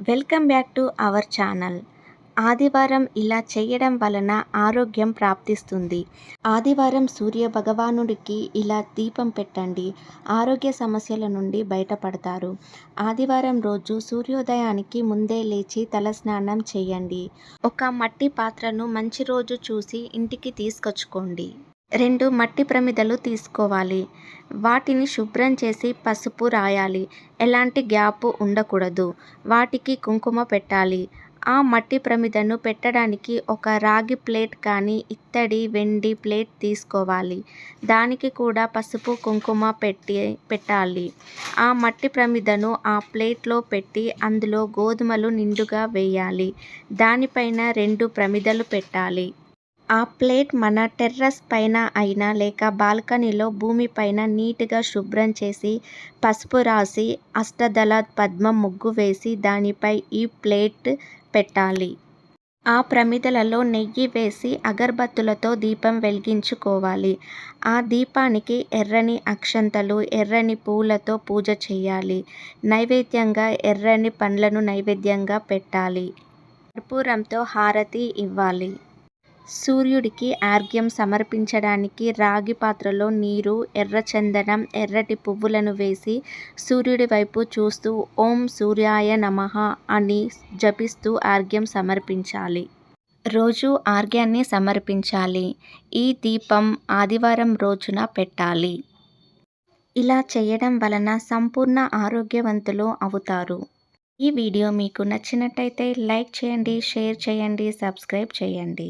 Welcome back to our channel. ఆదివారం ఇలా చేయడం వలన ఆరోగ్యం ప్రాప్తిస్తుంది. ఆదివారం సూర్య భగవానుడికి ఇలా దీపం పెట్టండి. ఆరోగ్య సమస్యల నుండి బయటపడతారు. ఆదివారం రోజు సూర్యోదయానికి ముందే లేచి తలస్నానం చేయండి. ఒక మట్టి పాత్రను మంచి రోజు చూసి ఇంటికి తీసుకొచ్చుకోండి. రెండు మట్టి ప్రమిదలు తీసుకోవాలి. వాటిని శుభ్రం చేసి పసుపు రాయాలి. ఎలాంటి గ్యాప్ ఉండకూడదు. వాటికి కుంకుమ పెట్టాలి. ఆ మట్టి ప్రమిదను పెట్టడానికి ఒక రాగి ప్లేట్ కానీ ఇత్తడి వెండి ప్లేట్ తీసుకోవాలి. దానికి కూడా పసుపు కుంకుమ పెట్టి పెట్టాలి. ఆ మట్టి ప్రమిదను ఆ ప్లేట్లో పెట్టి అందులో గోధుమలు నిండుగా వేయాలి. దానిపైన రెండు ప్రమిదలు పెట్టాలి. ఆ ప్లేట్ మన టెర్రస్ పైన అయినా లేక బాల్కనీలో భూమిపైన నీట్గా శుభ్రం చేసి పసుపు రాసి అష్టదళ పద్మ ముగ్గు వేసి దానిపై ఈ ప్లేట్ పెట్టాలి. ఆ ప్రమిదలలో నెయ్యి వేసి అగరబత్తులతో దీపం వెలిగించుకోవాలి. ఆ దీపానికి ఎర్రని అక్షంతలు ఎర్రని పూలతో పూజ చేయాలి. నైవేద్యంగా ఎర్రని పండ్లను నైవేద్యంగా పెట్టాలి. కర్పూరంతో హారతి ఇవ్వాలి. సూర్యుడికి ఆర్ఘ్యం సమర్పించడానికి రాగి పాత్రలో నీరు ఎర్రచందనం ఎర్రటి పువ్వులను వేసి సూర్యుడి వైపు చూస్తూ ఓం సూర్యాయ నమః అని జపిస్తూ ఆర్ఘ్యం సమర్పించాలి. రోజు ఆర్ఘ్యాన్ని సమర్పించాలి. ఈ దీపం ఆదివారం రోజున పెట్టాలి. ఇలా చేయడం వలన సంపూర్ణ ఆరోగ్యవంతులు అవుతారు. ఈ వీడియో మీకు నచ్చినట్టయితే లైక్ చేయండి షేర్ చేయండి సబ్స్క్రైబ్ చేయండి.